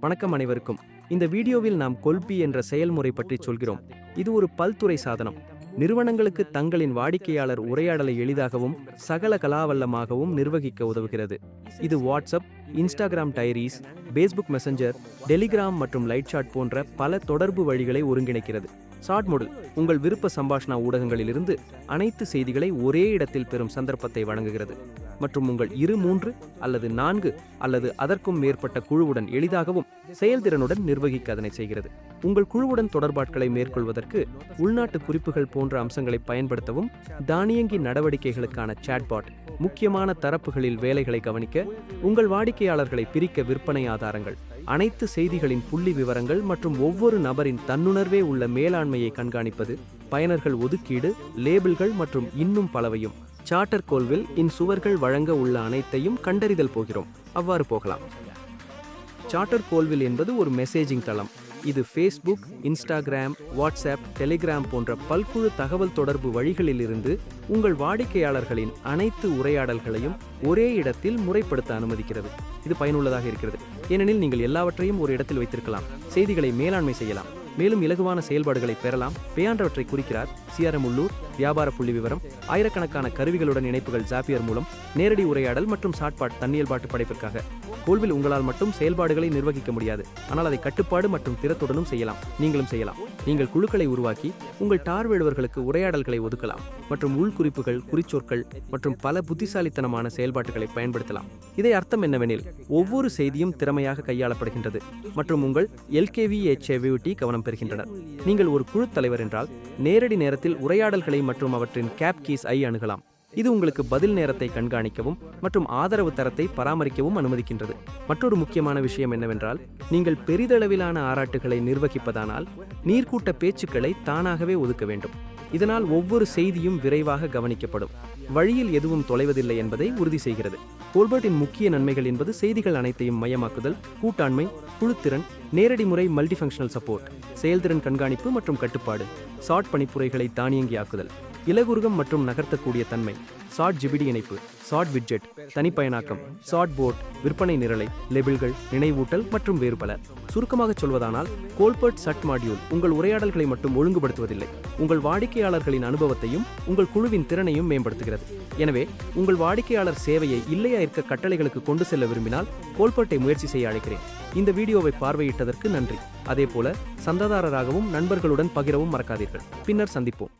வணக்கம் அனைவருக்கும். இந்த வீடியோவில் நாம் கொல்பி என்ற செயல்முறை பற்றி சொல்கிறோம். இது ஒரு பல்துறை சாதனம். நிறுவனங்களுக்கு தங்களின் வாடிக்கையாளர் உரையாடலை எளிதாகவும் சகல கலாவல்லமாகவும் நிர்வகிக்க உதவுகிறது. இது WhatsApp Instagram diaries Facebook Messenger Telegram மற்றும் லைட் ஷாட் போன்ற பல தொடர்பு வழிகளை ஒருங்கிணைக்கிறது. ஷார்ட் உங்கள் விருப்ப சம்பாஷணா ஊடகங்களிலிருந்து அனைத்து செய்திகளை ஒரே இடத்தில் பெறும் சந்தர்ப்பத்தை வழங்குகிறது. மற்றும் உங்கள் இரு மூன்று அல்லது நான்கு அல்லது அதற்கும் மேற்பட்ட குழுவுடன் எளிதாகவும் செயல்திறனுடன் நிர்வகிக்க அதனை செய்கிறது. உங்கள் குழுவுடன் தொடர்பாட்களை மேற்கொள்வதற்கு உள்நாட்டு குறிப்புகள் போன்ற அம்சங்களை பயன்படுத்தவும் தானியங்கி நடவடிக்கைகளுக்கான சாட்பாட் முக்கியமான தரப்புகளில் வேலைகளை கவனிக்க உங்கள் வாடிக்கையாளர்களை பிரிக்க விற்பனை ஆதாரங்கள் அனைத்து செய்திகளின் புள்ளி விவரங்கள் மற்றும் ஒவ்வொரு நபரின் தன்னுணர்வே உள்ள மேலாண்மையை கண்காணிப்பது பயனர்கள் ஒதுக்கீடு லேபிள்கள் மற்றும் இன்னும் பலவையும். சார்ட்டர் கோல்வில் இன் சுவர்கள் வழங்க உள்ள அனைத்தையும் கண்டறிதல் போகிறோம். அவ்வாறு போகலாம். சார்ட்டர் கோல்வில் என்பது ஒரு மெசேஜிங் தளம். இது ஃபேஸ்புக் இன்ஸ்டாகிராம் வாட்ஸ்அப் டெலிகிராம் போன்ற பல்குழு தகவல் தொடர்பு வழிகளிலிருந்து உங்கள் வாடிக்கையாளர்களின் அனைத்து உரையாடல்களையும் ஒரே இடத்தில் முறைப்படுத்த அனுமதிக்கிறது. இது பயனுள்ளதாக இருக்கிறது. ஏனெனில் நீங்கள் எல்லாவற்றையும் ஒரு இடத்தில் வைத்திருக்கலாம். செய்திகளை மேலாண்மை செய்யலாம். மேலும் இலகுவான செயல்பாடுகளை பெறலாம். பேயாண்டவற்றை குறிக்கிறார் சிஆர்எம் உள்ளூர் வியாபார புள்ளி விவரம் ஆயிரக்கணக்கான கருவிகளுடன் இணைப்புகள் ஜாப்பியர் மூலம் நேரடி உரையாடல் மற்றும் சாட்பாட் தன்னியல்பாட்டு படைப்பிற்காக. கோல்வில் உங்களால் மட்டும் செயல்பாடுகளை நிர்வகிக்க முடியாது. ஆனால் அதை கட்டுப்பாடு மற்றும் திறத்துடனும் செய்யலாம். நீங்களும் செய்யலாம். நீங்கள் குழுக்களை உருவாக்கி உங்கள் டார் வேடுவர்களுக்கு உரையாடல்களை ஒதுக்கலாம். மற்றும் உள்குறிப்புகள் குறிச்சொற்கள் மற்றும் பல புத்திசாலித்தனமான செயல்பாட்டுகளை பயன்படுத்தலாம். இதை அர்த்தம் என்னவெனில் ஒவ்வொரு செய்தியும் திறமையாக கையாளப்படுகின்றது. மற்றும் உங்கள் எல்கேவிஎச்ஏவியூடி கவனம் பெறுகின்றனர் நீங்கள் ஒரு குழு தலைவர் என்றால் நேரடி நேரத்தில் உரையாடல்களை மற்றும் அவற்றின் கேப் கீஸ் ஐ அணுகலாம். இது உங்களுக்கு பதில் நேரத்தை கண்காணிக்கவும் மற்றும் ஆதரவு தரத்தை பராமரிக்கவும் அனுமதிக்கின்றது. மற்றொரு முக்கியமான விஷயம் என்னவென்றால் நீங்கள் பெரிதளவிலான ஆராட்டுகளை நிர்வகிப்பதானால் நீர்க்கூட்ட பேச்சுக்களை தானாகவே ஒதுக்க வேண்டும். இதனால் ஒவ்வொரு செய்தியும் விரைவாக கவனிக்கப்படும். வழியில் எதுவும் தொலைவதில்லை என்பதை உறுதி செய்கிறது. கோல்பர்ட்டின் முக்கிய நன்மைகள் என்பது செய்திகள் அனைத்தையும் மையமாக்குதல் கூட்டாண்மை குழுத்திறன் நேரடி முறை மல்டிஃபங்க்ஷனல் சப்போர்ட் செயல்திறன் கண்காணிப்பு மற்றும் கட்டுப்பாடு ஷார்ட் பணிப்புரைகளை தானியங்கியாக்குதல் இலகுருகம் மற்றும் நகர்த்தக்கூடிய தன்மை. ஷார்ட் ஜிபிடி இணைப்பு ஷார்ட் விட்ஜெட் தனிப்பயனாக்கம் ஷார்ட் போர்ட் விற்பனை நிரலை லெபிள்கள் நினைவூட்டல் மற்றும் வேறு பல. சுருக்கமாக சொல்வதானால் கோல்பர்ட் சட் மாடியூல் உங்கள் உரையாடல்களை மட்டும் ஒழுங்குபடுத்துவதில்லை. உங்கள் வாடிக்கையாளர்களின் அனுபவத்தையும் உங்கள் குழுவின் திறனையும் மேம்படுத்துகிறது. எனவே உங்கள் வாடிக்கையாளர் சேவையை இல்லையா இருக்க கட்டளைகளுக்கு கொண்டு செல்ல விரும்பினால் கோல்பர்ட்டை முயற்சி செய்ய அழைக்கிறேன். இந்த வீடியோவை பார்வையிட்டதற்கு நன்றி. அதேபோல சந்தாதாரராகவும் நண்பர்களுடன் பகிரவும் மறக்காதீர்கள். பின்னர் சந்திப்போம்.